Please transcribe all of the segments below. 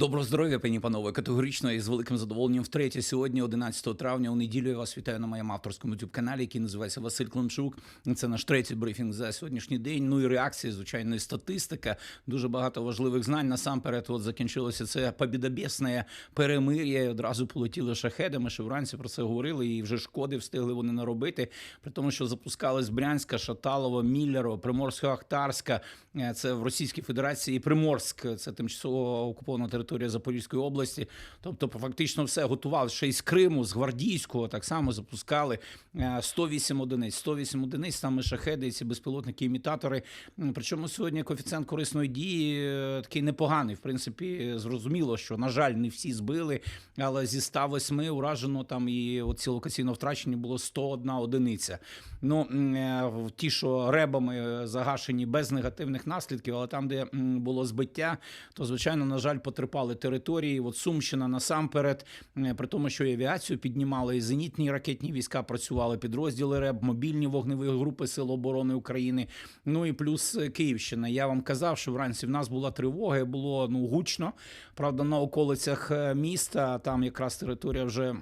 Доброго здоров'я, пані панове. Категорично і з великим задоволенням втретє сьогодні, 11 травня, у неділю я вас вітаю на моєму авторському youtube каналі, який називається Василь Климчук. Це наш третій брифінг за сьогоднішній день. Ну і реакції, звичайно, і статистика. Дуже багато важливих знань. Насамперед, от закінчилося це побідобєсне перемир'я. і Одразу полетіли шахеди. Ми ще вранці про це говорили, і вже шкоди встигли вони наробити. При тому, що запускали з Брянська, Шаталова, Міллерова, Приморсько-Ахтарська. Е, Це в Російській Федерації Приморськ. Це тимчасово окупована територія Запорізької області. Тобто, фактично, все готували ще й з Криму, з Гвардійського так само запускали е, 108 одиниць. 108 одиниць саме шахеди, ці безпілотники, імітатори. Причому сьогодні коефіцієнт корисної дії е, такий непоганий. В принципі, зрозуміло, що на жаль, не всі збили, але зі 108 уражено там і оці локаційно втрачені було 101 одиниця. Ну е, ті, що ребами загашені без негативних наслідків, але там, де було збиття, то звичайно, на жаль, потерпали території. От Сумщина насамперед, е, при тому, що і авіацію піднімали, і зенітні ракетні війська працювали, підрозділи РЕБ, мобільні вогневі групи Сил оборони України. Ну і плюс е, Київщина. Я вам казав, що вранці в нас була тривога, було ну гучно. Правда, на околицях е, міста там якраз територія вже.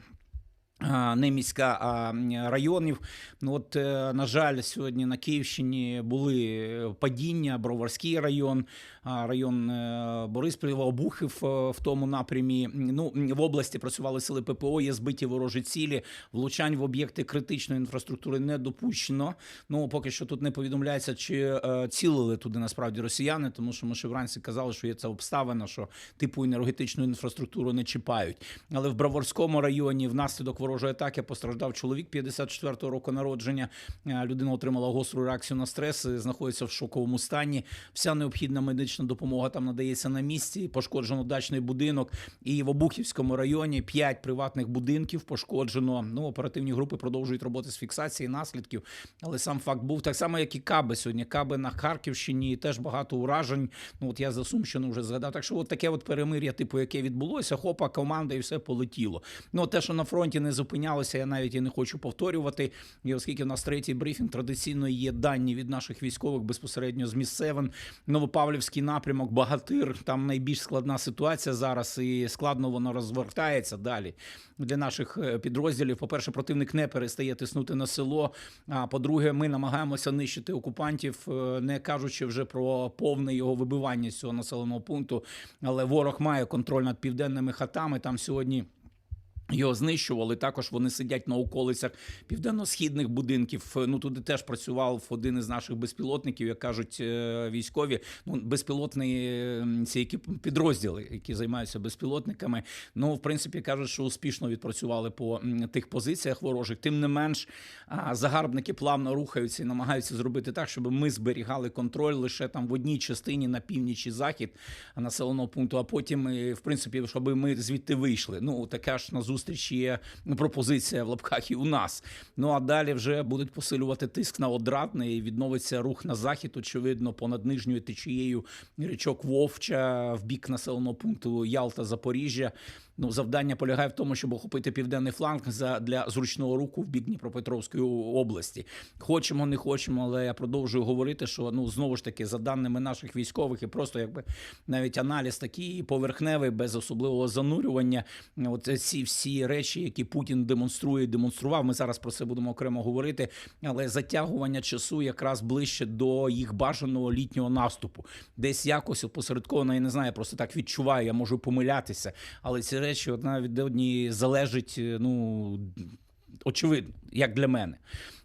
Не міська, а районів. Ну от, е, на жаль, сьогодні на Київщині були е, падіння, Броварський район, район е, Бориспіль, Обухів в тому напрямі. Ну, в області працювали сили ППО, є збиті ворожі цілі, влучань в об'єкти критичної інфраструктури не допущено. Ну, поки що тут не повідомляється, чи цілили туди насправді росіяни, тому що ми ще вранці казали, що є ця обставина, що типу енергетичну інфраструктуру не чіпають. Але в Браворському районі внаслідок ворожої атаки постраждав чоловік 54-го року народження. Е, Людина отримала гостру реакцію на стрес, знаходиться в шоковому стані. Вся необхідна медична допомога там надається на місці. Пошкоджено дачний будинок. І в Обухівському районі 5 приватних будинків пошкоджено. Ну, оперативні групи продовжують роботи з фіксації наслідків. Але сам факт був так само, як і Каби сьогодні. Каби на Харківщині теж багато уражень. Ну от я за Сумщину вже згадав. Так що, от таке от перемир'я, типу, яке відбулося, хопа, команда і все полетіло. Ну, те, що на фронті не зупинялося, я навіть і не хочу повторювати. І оскільки в нас третій брифінг традиційно є дані від наших військових безпосередньо з місцевин, Новопавлівський напрямок, Багатир. Там найбільш складна ситуація зараз, і складно воно розвертається далі для наших е, підрозділів. По-перше, противник не перестає тиснути на село. А по-друге, ми намагаємося нищити окупантів, е, не кажучи вже про повне його вибивання з цього населеного пункту. Але ворог має контроль над південними хатами. Там сьогодні. Його знищували. Також вони сидять на околицях південно-східних будинків. Ну туди теж працював один із наших безпілотників, як кажуть е, військові. Ну безпілотні ці які підрозділи, які займаються безпілотниками. Ну, в принципі, кажуть, що успішно відпрацювали по тих позиціях ворожих. Тим не менш, загарбники плавно рухаються і намагаються зробити так, щоб ми зберігали контроль лише там в одній частині на північ і захід населеного пункту. А потім, е, в принципі, щоб ми звідти вийшли. Ну така ж на зустріч є пропозиція в лапках і у нас. Ну а далі вже будуть посилювати тиск на одратне і відновиться рух на захід. Очевидно, понад нижньою течією річок Вовча в бік населеного пункту Ялта Запоріжжя. Ну, завдання полягає в тому, щоб охопити південний фланг за для зручного руху в бік Дніпропетровської області. Хочемо, не хочемо, але я продовжую говорити, що ну знову ж таки, за даними наших військових, і просто якби навіть аналіз такий поверхневий, без особливого занурювання. От ці всі речі, які Путін демонструє, демонстрував. Ми зараз про це будемо окремо говорити. Але затягування часу якраз ближче до їх бажаного літнього наступу, десь якось опосередковано, я не знаю, просто так відчуваю, я можу помилятися, але ці речі одна від однієї залежить. Ну очевидно, як для мене.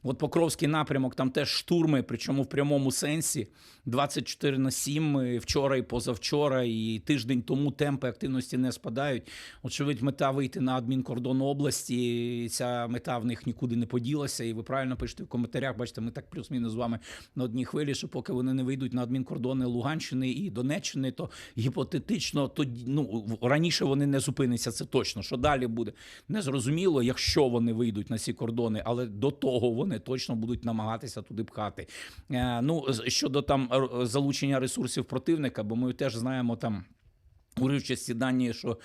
От Покровський напрямок, там теж штурми, причому в прямому сенсі 24 на 7, вчора і позавчора, і тиждень тому темпи активності не спадають. Очевидь, мета вийти на адмінкордон області. і Ця мета в них нікуди не поділася. І ви правильно пишете в коментарях. Бачите, ми так плюс-мінус з вами на одній хвилі, що поки вони не вийдуть на адмінкордони Луганщини і Донеччини, то гіпотетично тоді ну раніше вони не зупиняться. Це точно. Що далі буде незрозуміло, якщо вони вийдуть на ці кордони, але до того вони точно будуть намагатися туди пхати. Е, ну щодо там залучення ресурсів противника, бо ми теж знаємо там. Урочисті дані, що,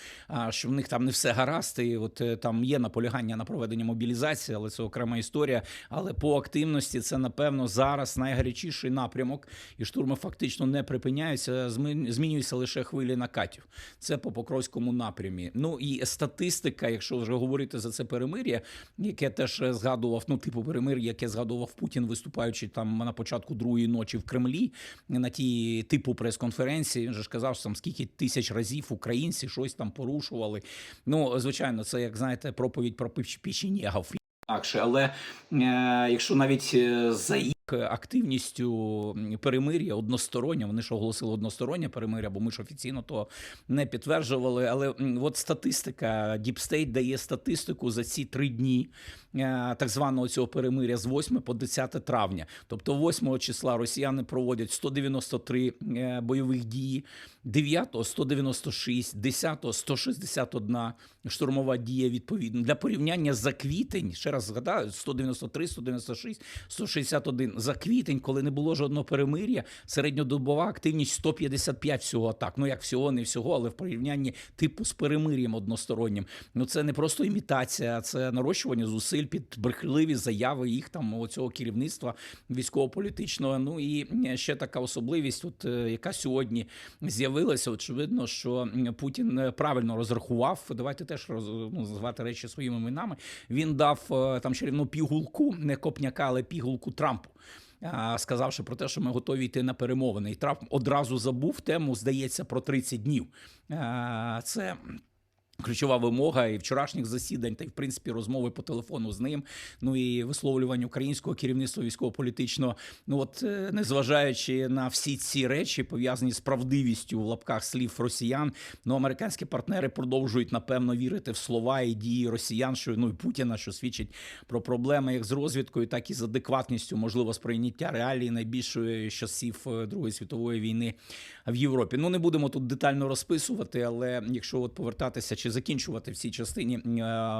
що в них там не все гаразд, і от е, там є наполягання на проведення мобілізації, але це окрема історія. Але по активності це напевно зараз найгарячіший напрямок, і штурми фактично не припиняються. Змінюються лише хвилі накатів. Це по Покровському напрямі. Ну і статистика, якщо вже говорити за це перемир'я, яке теж згадував, ну типу перемир'я, яке згадував Путін, виступаючи там на початку другої ночі в Кремлі на тій типу прес-конференції. Він же ж казав, що там скільки тисяч разів українці щось там порушували. Ну, звичайно, це як знаєте, проповідь про печенєгов. Інакше, але е, якщо навіть е, за активністю перемир'я одностороннє, вони ж оголосили одностороннє перемир'я, бо ми ж офіційно то не підтверджували. Але от статистика State дає статистику за ці три дні е, так званого цього перемир'я з 8 по 10 травня. Тобто 8 числа росіяни проводять 193 е, бойових дії, 9 196, 10 161 штурмова дія відповідно. Для порівняння за квітень, ще раз згадаю, 193, 196, 161. За квітень, коли не було жодного перемир'я, середньодобова активність 155 всього атак. Ну як всього, не всього, але в порівнянні типу з перемир'ям одностороннім. Ну це не просто імітація, це нарощування зусиль під брехливі заяви їх там оцього керівництва військово-політичного. Ну і ще така особливість, от е, яка сьогодні з'явилася. Очевидно, що Путін е, правильно розрахував. Давайте теж роз, ну, називати речі своїми іменами. Він дав е, там чарівну пігулку, не копняка, але пігулку Трампу. Сказавши про те, що ми готові йти на перемовини, і Трамп одразу забув тему, здається, про 30 днів. Це Ключова вимога і вчорашніх засідань, та й в принципі розмови по телефону з ним. Ну і висловлювання українського керівництва військово-політичного. Ну от е, незважаючи на всі ці речі, пов'язані з правдивістю в лапках слів росіян, ну американські партнери продовжують напевно вірити в слова і дії росіян, що ну і Путіна, що свідчить про проблеми як з розвідкою, так і з адекватністю, можливо, сприйняття реалії найбільшої часів е, Другої світової війни в Європі. Ну не будемо тут детально розписувати, але якщо от повертатися чи закінчувати в цій частині е,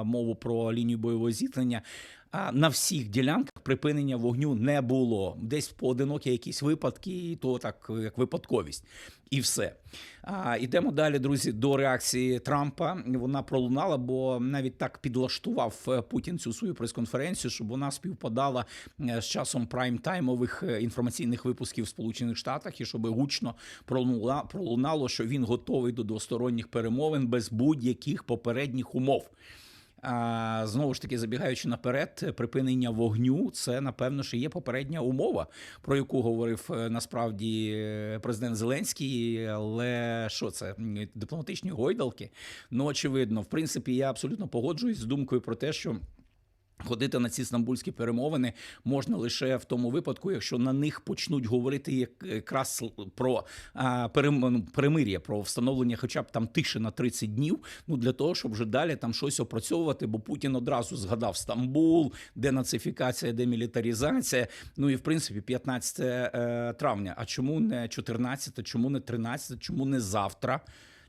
мову про лінію бойового зіткнення. А на всіх ділянках припинення вогню не було. Десь поодинокі якісь випадки, і то так як випадковість, і все. А ідемо далі, друзі, до реакції Трампа. Вона пролунала, бо навіть так підлаштував е, Путін цю свою прес-конференцію, щоб вона співпадала е, з часом прайм-таймових е, інформаційних випусків в Сполучених Штатах, і щоб гучно пролуна- пролунало, що він готовий до двосторонніх перемовин без будь-яких попередніх умов. Знову ж таки, забігаючи наперед, припинення вогню це напевно що є попередня умова, про яку говорив е, насправді е, президент Зеленський. Але що це дипломатичні гойдалки? Ну очевидно, в принципі, я абсолютно погоджуюсь з думкою про те, що. Ходити на ці стамбульські перемовини можна лише в тому випадку, якщо на них почнуть говорити якраз про ну, перемир'я, про встановлення, хоча б там тиші на 30 днів. Ну для того, щоб вже далі там щось опрацьовувати, бо Путін одразу згадав Стамбул, денацифікація, демілітарізація. Ну і в принципі 15 е, травня. А чому не 14, чому не 13, чому не завтра?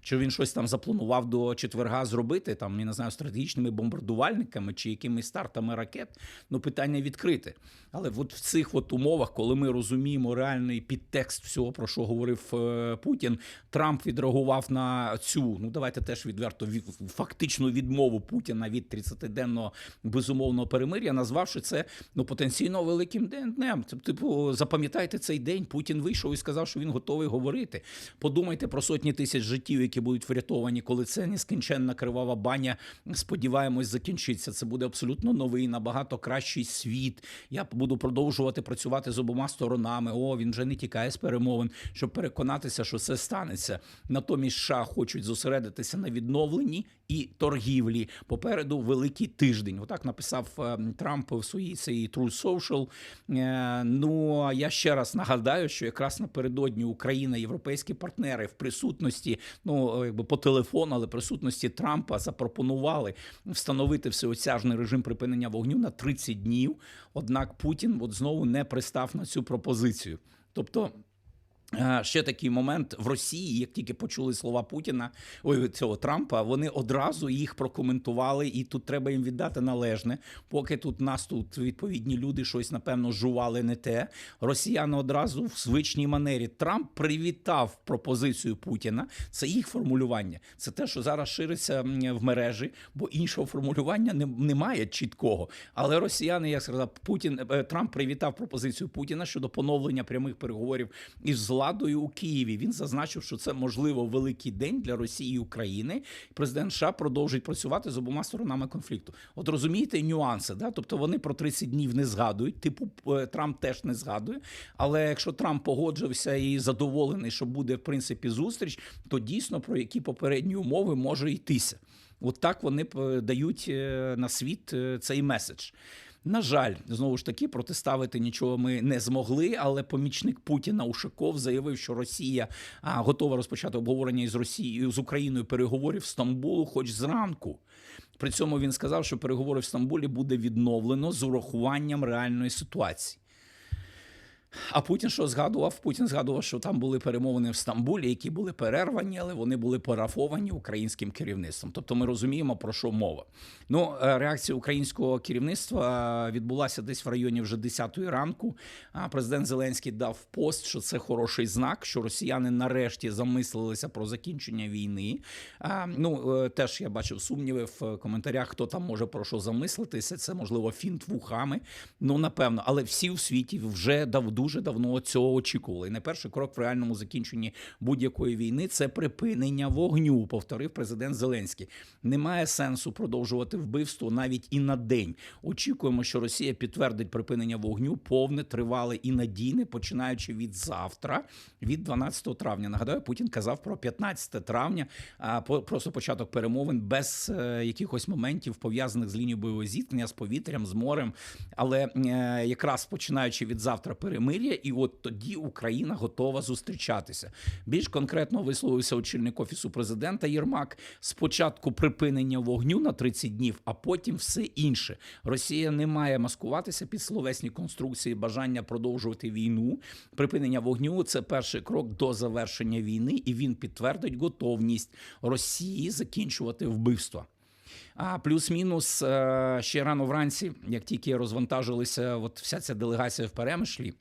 Чи він щось там запланував до четверга зробити, там, я не знаю, стратегічними бомбардувальниками чи якимись стартами ракет? Ну, питання відкрите. Але от в цих от умовах, коли ми розуміємо реальний підтекст всього, про що говорив е, Путін, Трамп відреагував на цю, ну давайте теж відверто від, фактичну відмову Путіна від 30-денного безумовного перемир'я, назвавши це ну потенційно великим днем. Типу, запам'ятайте цей день. Путін вийшов і сказав, що він готовий говорити. Подумайте про сотні тисяч життів, які будуть врятовані, коли це нескінченна кривава баня. Сподіваємось, закінчиться. Це буде абсолютно новий, набагато кращий світ. Я буду продовжувати працювати з обома сторонами. О, він вже не тікає з перемовин, щоб переконатися, що це станеться. Натомість США хочуть зосередитися на відновленні і торгівлі. Попереду великий тиждень. Отак написав е, Трамп в своїй цій True Social. Е, Ну я ще раз нагадаю, що якраз напередодні Україна, європейські партнери в присутності, ну якби по телефону, але присутності Трампа запропонували встановити всеосяжний режим припинення вогню на 30 днів. Однак Путін от знову не пристав на цю пропозицію. Тобто. Е, Ще такий момент в Росії, як тільки почули слова Путіна, ой, цього Трампа, вони одразу їх прокоментували, і тут треба їм віддати належне. Поки тут нас тут відповідні люди щось напевно жували не те. Росіяни одразу в звичній манері Трамп привітав пропозицію Путіна. Це їх формулювання. Це те, що зараз шириться в мережі, бо іншого формулювання немає чіткого. Але росіяни, як сказав, Путін е, Трамп привітав пропозицію Путіна щодо поновлення прямих переговорів із владою у Києві. Він зазначив, що це можливо великий день для Росії і України. Президент США продовжить працювати з обома сторонами конфлікту. От розумієте нюанси, да? Тобто вони про 30 днів не згадують. Типу е, Трамп теж не згадує. Але якщо Трамп погоджився і задоволений, що буде в принципі зустріч, то дійсно про які попередні умови може йтися. От так вони п- дають е, на світ е, цей меседж. На жаль, знову ж таки, протиставити нічого ми не змогли. Але помічник Путіна Ушаков заявив, що Росія готова розпочати обговорення із Росією з Україною переговорів в Стамбулу, хоч зранку. При цьому він сказав, що переговори в Стамбулі буде відновлено з урахуванням реальної ситуації. А Путін що згадував? Путін згадував, що там були перемовини в Стамбулі, які були перервані, але вони були парафовані українським керівництвом. Тобто ми розуміємо, про що мова. Ну, е, реакція українського керівництва відбулася десь в районі вже 10-ї ранку. Президент Зеленський дав пост, що це хороший знак, що росіяни нарешті замислилися про закінчення війни. Ну е, теж я бачив сумніви в коментарях, хто там може про що замислитися. Це можливо фінт вухами. Ну напевно, але всі в світі вже дав дуже давно цього очікували. І найперший крок в реальному закінченні будь-якої війни це припинення вогню. Повторив президент Зеленський. Немає сенсу продовжувати вбивство навіть і на день. Очікуємо, що Росія підтвердить припинення вогню повне, тривале і надійне, починаючи від завтра, від 12 травня. Нагадаю, Путін казав про 15 травня, а просто початок перемовин без е, якихось моментів пов'язаних з лінією бойового зіткнення, з повітрям, з морем. Але е, якраз починаючи від завтра перемир'я, і от тоді Україна готова зустрічатися. Більш конкретно висловився очільник офісу президента Єрмак. Спочатку припинення вогню на 30 днів, а потім все інше. Росія не має маскуватися під словесні конструкції, бажання продовжувати війну. Припинення вогню це перший крок до завершення війни, і він підтвердить готовність Росії закінчувати вбивства. А плюс-мінус е, ще рано вранці, як тільки розвантажилися, от вся ця делегація в перемишлі.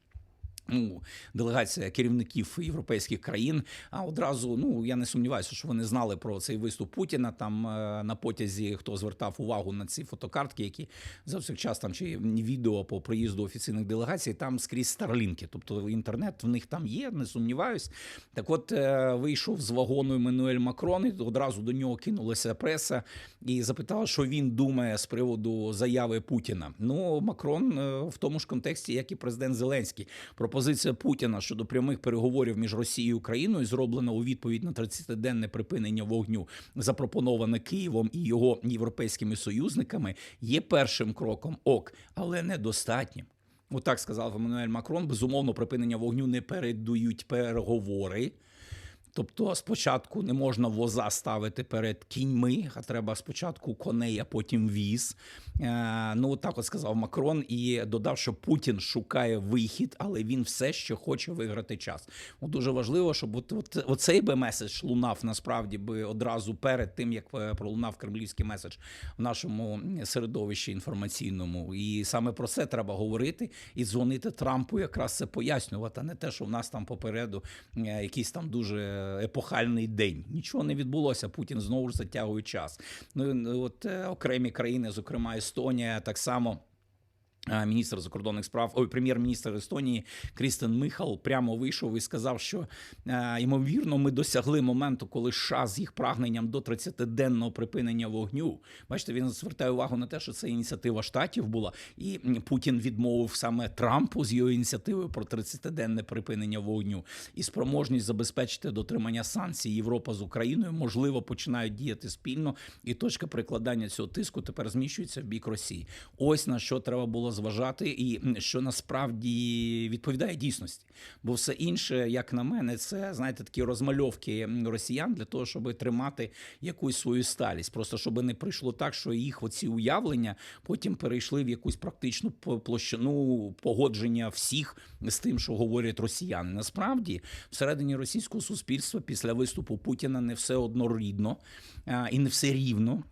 Ну, делегація керівників європейських країн. А одразу, ну я не сумніваюся, що вони знали про цей виступ Путіна. Там е, на потязі хто звертав увагу на ці фотокартки, які завсякчас там чи відео по приїзду офіційних делегацій, там скрізь старлінки. Тобто інтернет в них там є, не сумніваюсь. Так, от е, вийшов з вагону Еммануель Макрон, і одразу до нього кинулася преса і запитала, що він думає з приводу заяви Путіна. Ну, Макрон е, в тому ж контексті, як і президент Зеленський. Пропозиція Путіна щодо прямих переговорів між Росією і Україною зроблена у відповідь на 30-денне припинення вогню, запропоноване Києвом і його європейськими союзниками, є першим кроком ок, але недостатнім. Отак сказав Еммануель Макрон. Безумовно, припинення вогню не передують переговори. Тобто спочатку не можна воза ставити перед кіньми, а треба спочатку коней, а потім віз. Е, ну так от сказав Макрон і додав, що Путін шукає вихід, але він все ще хоче виграти час. От дуже важливо, щоб от, от, оцей би меседж лунав насправді би одразу перед тим, як е, пролунав кремлівський меседж в нашому середовищі інформаційному. І саме про це треба говорити і дзвонити Трампу, якраз це пояснювати, а не те, що в нас там попереду е, якийсь там дуже епохальний день. Нічого не відбулося. Путін знову ж затягує час. Ну от е, окремі країни, зокрема Естонія, так само. Міністр закордонних справ, ой, прем'єр-міністр Естонії Крістен Михал прямо вийшов і сказав, що ймовірно ми досягли моменту, коли США з їх прагненням до 30-денного припинення вогню. Бачите, він звертає увагу на те, що це ініціатива штатів була, і Путін відмовив саме Трампу з його ініціативою про 30-денне припинення вогню і спроможність забезпечити дотримання санкцій Європа з Україною, можливо, починають діяти спільно, і точка прикладання цього тиску тепер зміщується в бік Росії. Ось на що треба було розважати, і що насправді відповідає дійсності. Бо все інше, як на мене, це знаєте такі розмальовки росіян для того, щоб тримати якусь свою сталість. Просто щоб не прийшло так, що їх оці уявлення потім перейшли в якусь практичну площину погодження всіх з тим, що говорять росіяни. Насправді, всередині російського суспільства після виступу Путіна не все однорідно і не все рівно.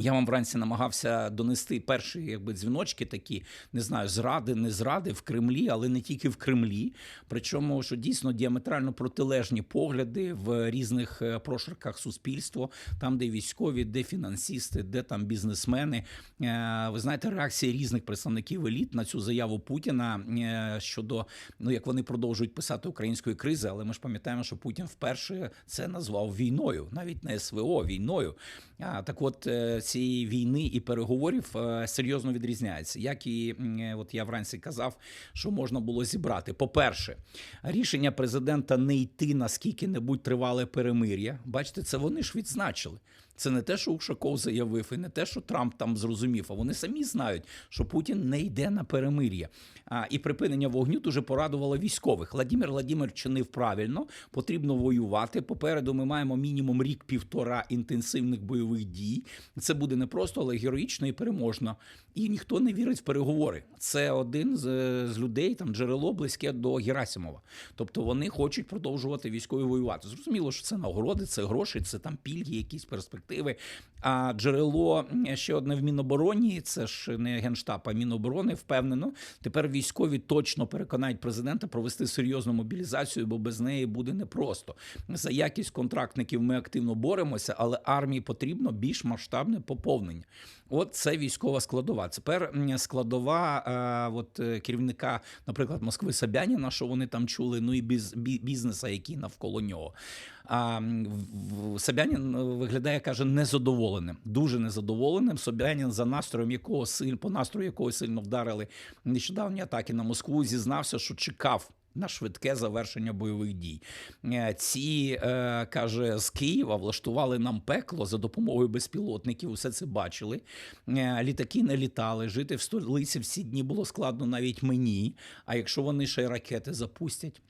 Я вам вранці намагався донести перші якби дзвіночки, такі не знаю, зради, не зради в Кремлі, але не тільки в Кремлі. Причому що дійсно діаметрально протилежні погляди в різних е, прошарках суспільства, там, де військові, де фінансісти, де там бізнесмени. Е, ви знаєте, реакції різних представників еліт на цю заяву Путіна е, щодо ну як вони продовжують писати української кризи, але ми ж пам'ятаємо, що Путін вперше це назвав війною, навіть не СВО війною. А так, от цієї війни і переговорів е, серйозно відрізняється. Як і от я вранці казав, що можна було зібрати. По-перше, рішення президента не йти на скільки-небудь тривале перемир'я. Бачите, це вони ж відзначили. Це не те, що Ушаков заявив, і не те, що Трамп там зрозумів. А вони самі знають, що Путін не йде на перемир'я. А і припинення вогню дуже порадувало військових. Владимир Владимир чинив правильно, потрібно воювати. Попереду ми маємо мінімум рік-півтора інтенсивних бойових дій. Це буде не просто, але героїчно і переможно. І ніхто не вірить в переговори. Це один з, з людей, там джерело близьке до Герасимова. Тобто вони хочуть продовжувати військові воювати. Зрозуміло, що це нагороди, це гроші, це там пільги, якісь перспективи. А джерело ще одне в Мінобороні. Це ж не генштаб, а Міноборони впевнено. Тепер військові точно переконають президента провести серйозну мобілізацію, бо без неї буде непросто. За якість контрактників ми активно боремося, але армії потрібно більш масштабне поповнення. От це військова складова. Тепер складова а, от е, керівника, наприклад, Москви Собяніна, що вони там чули, ну і біз, бізнеса, який навколо нього. А Собянін е, виглядає, каже, незадоволеним, дуже незадоволеним. Собянін за настроєм якого силь по настрою якого сильно вдарили нещодавні атаки на Москву. Зізнався, що чекав на швидке завершення бойових дій. Е, ці е, каже з Києва влаштували нам пекло за допомогою безпілотників. Усе це бачили. Е, літаки не літали. Жити в столиці всі дні було складно навіть мені. А якщо вони ще й ракети запустять.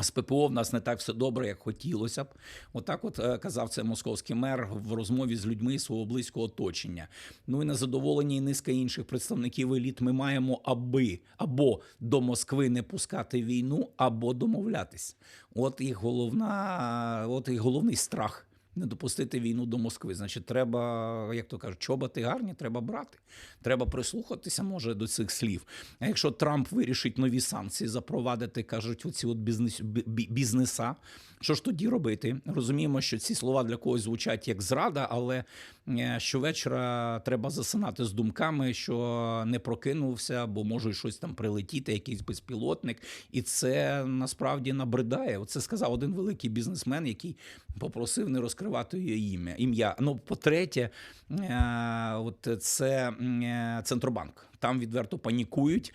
З ППО в нас не так все добре, як хотілося б. Отак, от, от казав це московський мер в розмові з людьми свого близького оточення. Ну і незадоволені і низка інших представників еліт. Ми маємо аби або до Москви не пускати війну, або домовлятись. От і головна, от і головний страх не допустити війну до Москви. Значить, треба, як то кажуть, чоботи гарні, треба брати. Треба прислухатися, може, до цих слів. А якщо Трамп вирішить нові санкції, запровадити, кажуть, оці от бізнес, бізнеса. Що ж тоді робити? Розуміємо, що ці слова для когось звучать як зрада, але е, щовечора треба засинати з думками, що не прокинувся, бо може щось там прилетіти, якийсь безпілотник, і це насправді набридає. Оце сказав один великий бізнесмен, який попросив не розкривати її ім'я. Ім'я. Ну, по-третє, е, от це е, Центробанк. Там відверто панікують.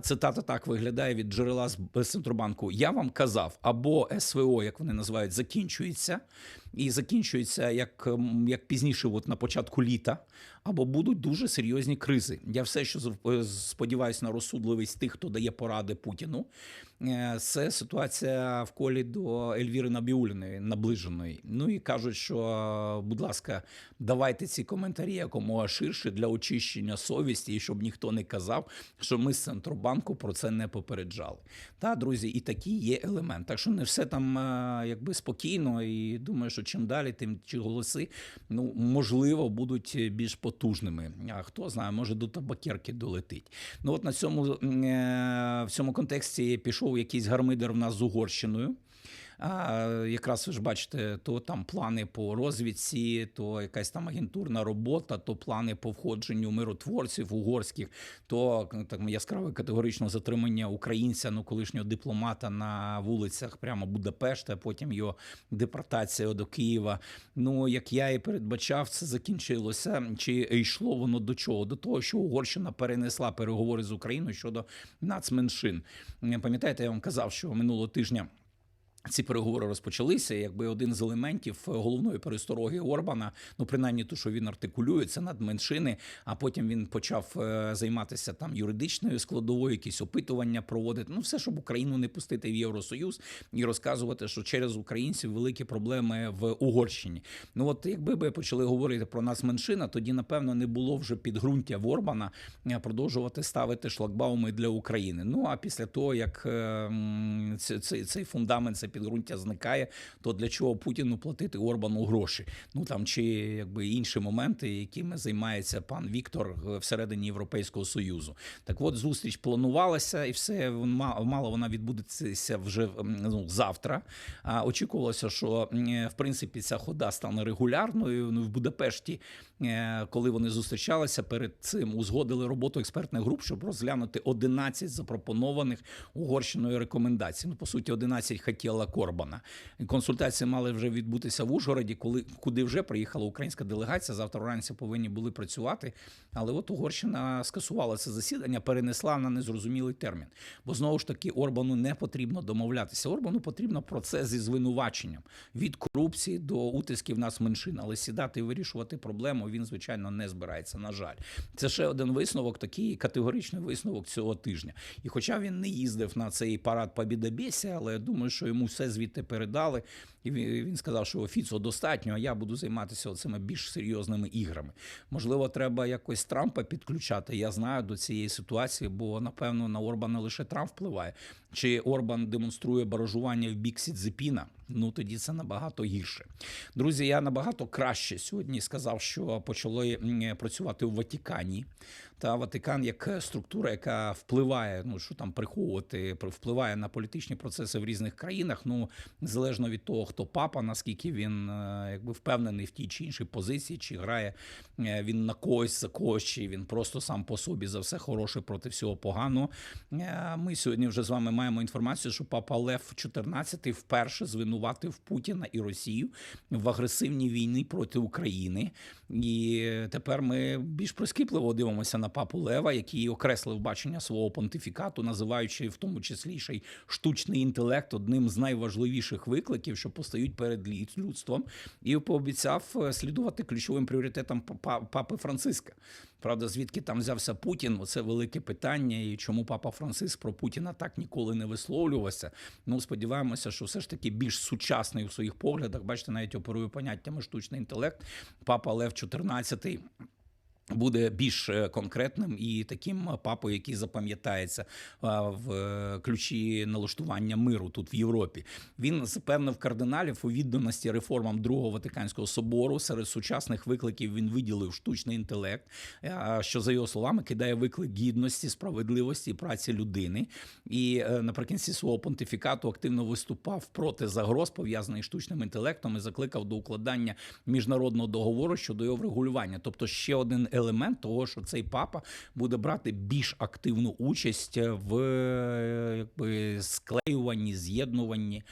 Цитата так виглядає від джерела з Центробанку. Я вам казав, або СВО, як вони називають, закінчується і закінчується як як пізніше, от на початку літа, або будуть дуже серйозні кризи. Я все, що сподіваюся на розсудливість тих, хто дає поради Путіну. Е, це ситуація в колі до Ельвіри Набіуліної наближеної. Ну і кажуть, що, будь ласка, давайте ці коментарі якомога ширше для очищення совісті, і щоб ніхто не казав, що ми з Центробанку про це не попереджали. Та друзі, і такий є елемент. Так що не все там е, якби спокійно, і думаю, що чим далі, тим ці голоси ну можливо будуть більш потужними. А хто знає, може до табакерки долетить. Ну от на цьому е, в цьому контексті пішов якийсь гармидер в нас з Угорщиною. Якраз ви ж бачите, то там плани по розвідці, то якась там агентурна робота, то плани по входженню миротворців угорських, то так яскраве категорично затримання українця, ну колишнього дипломата на вулицях прямо Будапешта, потім його депортація до Києва. Ну як я і передбачав, це закінчилося. Чи йшло воно до чого? До того, що Угорщина перенесла переговори з Україною щодо нацменшин. Пам'ятаєте, я вам казав, що минулого тижня. Ці переговори розпочалися. Якби один з елементів головної перестороги Орбана, ну принаймні то, що він артикулює, це надменшини. А потім він почав е, займатися там юридичною складовою, якісь опитування проводити. Ну, все, щоб Україну не пустити в Євросоюз і розказувати, що через українців великі проблеми в Угорщині. Ну от якби би почали говорити про нас меншина, тоді напевно не було вже підґрунтя в Орбана е, продовжувати ставити шлагбауми для України. Ну а після того як е, цей фундамент, це підґрунтя зникає, то для чого Путіну платити Орбану гроші? Ну там чи якби інші моменти, якими займається пан Віктор е, всередині Європейського союзу. Так от зустріч планувалася, і все ма- мало вона відбудеться вже ну, завтра. А очікувалося, що в принципі ця хода стане регулярною. Ну в Будапешті, е, коли вони зустрічалися перед цим, узгодили роботу експертних груп, щоб розглянути 11 запропонованих Угорщиною рекомендацій. Ну по суті, 11 хотіла Корбана. Консультації мали вже відбутися в Ужгороді, коли куди вже приїхала українська делегація. Завтра вранці повинні були працювати. Але от Угорщина скасувала це засідання, перенесла на незрозумілий термін. Бо знову ж таки Орбану не потрібно домовлятися. Орбану потрібно процес зі звинуваченням від корупції до утисків нас меншин. Але сідати і вирішувати проблему він звичайно не збирається. На жаль, це ще один висновок, такий категоричний висновок цього тижня. І хоча він не їздив на цей парад Побідобєсія, але я думаю, що йому все звідти передали. І він сказав, що Фіцо достатньо, а я буду займатися цими більш серйозними іграми. Можливо, треба якось Трампа підключати. Я знаю до цієї ситуації, бо напевно на Орбана лише Трамп впливає. Чи Орбан демонструє баражування в бік Сідзепіна? Ну тоді це набагато гірше. Друзі, я набагато краще сьогодні сказав, що почали працювати у Ватикані. Та Ватикан як структура, яка впливає, ну що там приховувати, впливає на політичні процеси в різних країнах. Ну незалежно від того, хто папа, наскільки він е, якби впевнений в тій чи іншій позиції, чи грає е, він на когось за когось, чи він просто сам по собі за все хороше проти всього поганого. Е, Ми сьогодні вже з вами маємо інформацію, що папа Лев XIV вперше звинуватив Путіна і Росію в агресивній війні проти України. І тепер ми більш прискіпливо дивимося на папу Лева, який окреслив бачення свого понтифікату, називаючи в тому числі ще й штучний інтелект одним з найважливіших викликів, що постають перед людством, і пообіцяв е, слідувати ключовим пріоритетам папи Франциска. Правда, звідки там взявся Путін? Це велике питання. І чому папа Франциск про Путіна так ніколи не висловлювався? Ну, сподіваємося, що все ж таки більш сучасний у своїх поглядах. Бачите, навіть оперує поняттями штучний інтелект. Папа Лев XIV Буде більш е, конкретним і таким папою, який запам'ятається в е, ключі налаштування миру тут в Європі. Він запевнив кардиналів у відданості реформам Другого Ватиканського собору. Серед сучасних викликів він виділив штучний інтелект, що за його словами кидає виклик гідності, справедливості і праці людини. І е, наприкінці свого понтифікату активно виступав проти загроз, пов'язаних з штучним інтелектом, і закликав до укладання міжнародного договору щодо його врегулювання. Тобто ще один елемент того, що цей папа буде брати більш активну участь в е, якби склеюванні, з'єднуванні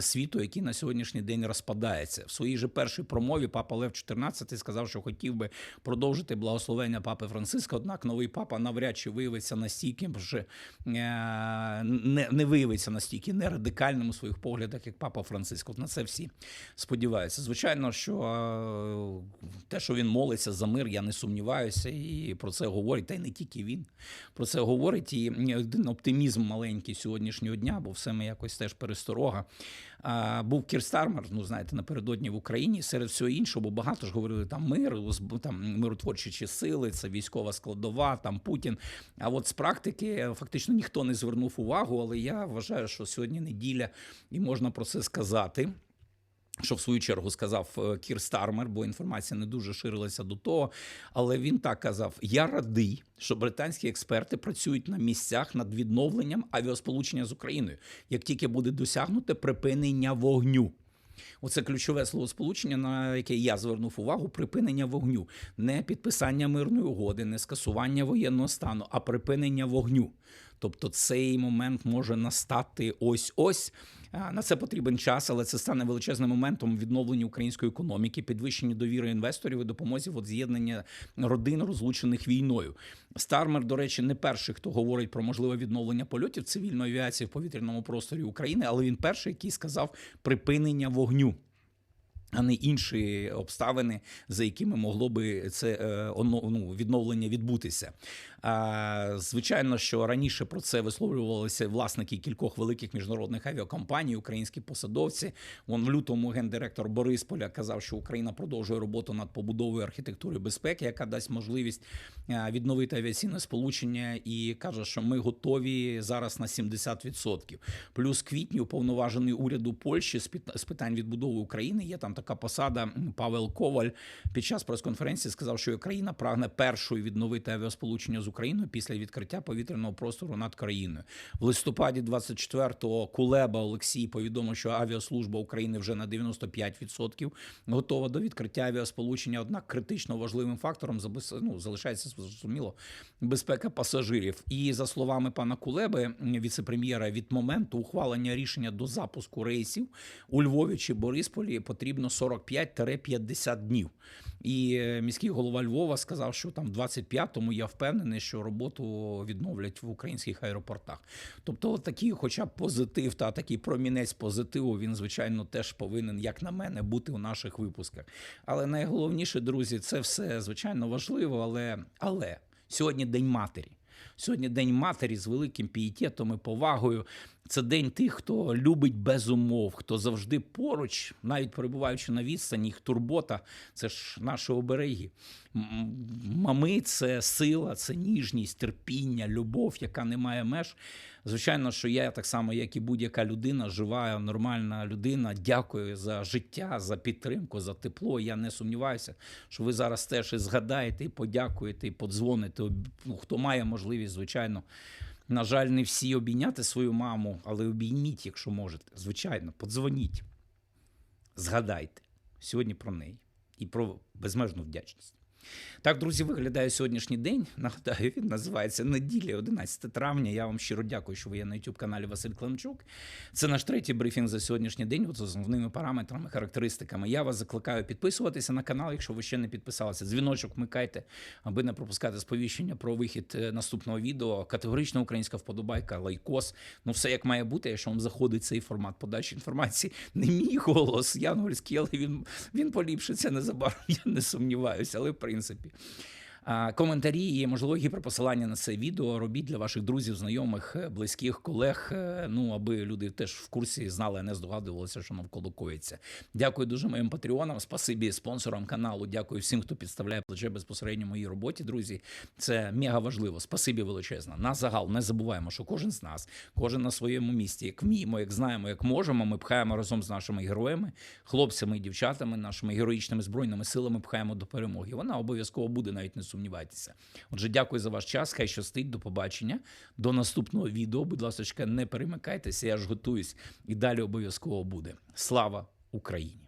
світу, який на сьогоднішній день розпадається. В своїй же першій промові папа Лев XIV сказав, що хотів би продовжити благословення папи Франциска. Однак новий папа навряд чи виявиться настільки вже е, не, не виявиться настільки не радикальним у своїх поглядах, як папа Франциск. От на це всі сподіваються. Звичайно, що е, те, що він молиться за мир, я не сумніваюся, і про це говорить. Та й не тільки він про це говорить. І один оптимізм маленький сьогоднішнього дня, бо все ми якось теж пересторога. А, був Кір Стармер, ну знаєте, напередодні в Україні серед всього іншого, бо багато ж говорили там мир, там миротворчі сили, це військова складова, там Путін. А от з практики фактично ніхто не звернув увагу, але я вважаю, що сьогодні неділя і можна про це сказати. Що в свою чергу сказав е, Кір Стармер, бо інформація не дуже ширилася до того. Але він так казав: Я радий, що британські експерти працюють на місцях над відновленням авіасполучення з Україною, як тільки буде досягнуте припинення вогню. Оце ключове словосполучення, на яке я звернув увагу: припинення вогню, не підписання мирної угоди, не скасування воєнного стану, а припинення вогню. Тобто цей момент може настати ось ось. На це потрібен час, але це стане величезним моментом відновлення української економіки, підвищення довіри інвесторів і допомозі в з'єднання родин, розлучених війною. Стармер, до речі, не перший, хто говорить про можливе відновлення польотів цивільної авіації в повітряному просторі України, але він перший, який сказав припинення вогню. А не інші обставини, за якими могло би це е, ну, відновлення відбутися. Звичайно, що раніше про це висловлювалися власники кількох великих міжнародних авіакомпаній, українські посадовці. Вон в лютому гендиректор Борисполя казав, що Україна продовжує роботу над побудовою архітектури безпеки, яка дасть можливість відновити авіаційне сполучення, і каже, що ми готові зараз на 70%. Плюс квітні уповноважений уряду Польщі з питань відбудови України. Є там така посада Павел Коваль під час прес-конференції сказав, що Україна прагне першою відновити авіасполучення з Україною після відкриття повітряного простору над країною. В листопаді 24-го Кулеба Олексій повідомив, що авіаслужба України вже на 95% готова до відкриття авіасполучення. Однак критично важливим фактором ну, залишається зрозуміло безпека пасажирів. І за словами пана Кулеби, віце-прем'єра, від моменту ухвалення рішення до запуску рейсів у Львові чи Борисполі потрібно 45-50 днів. І е, міський голова Львова сказав, що там в 25-му я впевнений, що роботу відновлять в українських аеропортах. Тобто, такий, хоча б позитив та такий промінець позитиву, він звичайно теж повинен, як на мене, бути у наших випусках. Але найголовніше, друзі, це все звичайно важливо, але але сьогодні день матері. Сьогодні день матері з великим пієтетом і повагою. Це день тих, хто любить без умов, хто завжди поруч, навіть перебуваючи на відстані, їх турбота це ж наші обереги. Мами це сила, це ніжність, терпіння, любов, яка не має меж. Звичайно, що я так само, як і будь-яка людина, жива, нормальна людина. Дякую за життя, за підтримку, за тепло. Я не сумніваюся, що ви зараз теж і згадаєте, і подякуєте, і подзвоните. Ну, хто має можливість, звичайно. На жаль, не всі обійняти свою маму, але обійміть, якщо можете. Звичайно, подзвоніть. Згадайте сьогодні про неї і про безмежну вдячність. Так, друзі, виглядає сьогоднішній день. Нагадаю, він називається неділя, 11 травня. Я вам щиро дякую, що ви є на youtube каналі Василь Климчук. Це наш третій брифінг за сьогоднішній день. От з основними параметрами, характеристиками. Я вас закликаю підписуватися на канал, якщо ви ще не підписалися. Дзвіночок вмикайте, аби не пропускати сповіщення про вихід е, наступного відео. Категорична українська вподобайка, лайкос. Ну, все як має бути. Якщо вам заходить цей формат подачі інформації, не мій голос янгольський, але він, він поліпшиться незабаром. Я не сумніваюся, але в принципі. Коментарі і можливо гіперпосилання на це відео робіть для ваших друзів, знайомих, е, близьких, колег. е, Ну аби люди теж в курсі знали, а не здогадувалися, що навколо коїться. Дякую дуже моїм патреонам. Спасибі спонсорам каналу. Дякую всім, хто підставляє плече безпосередньо моїй роботі. Друзі, це мега важливо. Спасибі величезно. На загал не забуваємо, що кожен з нас, кожен на своєму місці, як вміємо, як знаємо, як можемо. Ми пхаємо разом з нашими героями, хлопцями і дівчатами, нашими героїчними збройними силами пхаємо до перемоги. Вона обов'язково буде, навіть не сумнівайтеся. Отже, дякую за ваш час. Хай щастить. До побачення. До наступного відео. Будь ласка, не перемикайтеся. Я ж готуюсь і далі обов'язково буде. Слава Україні!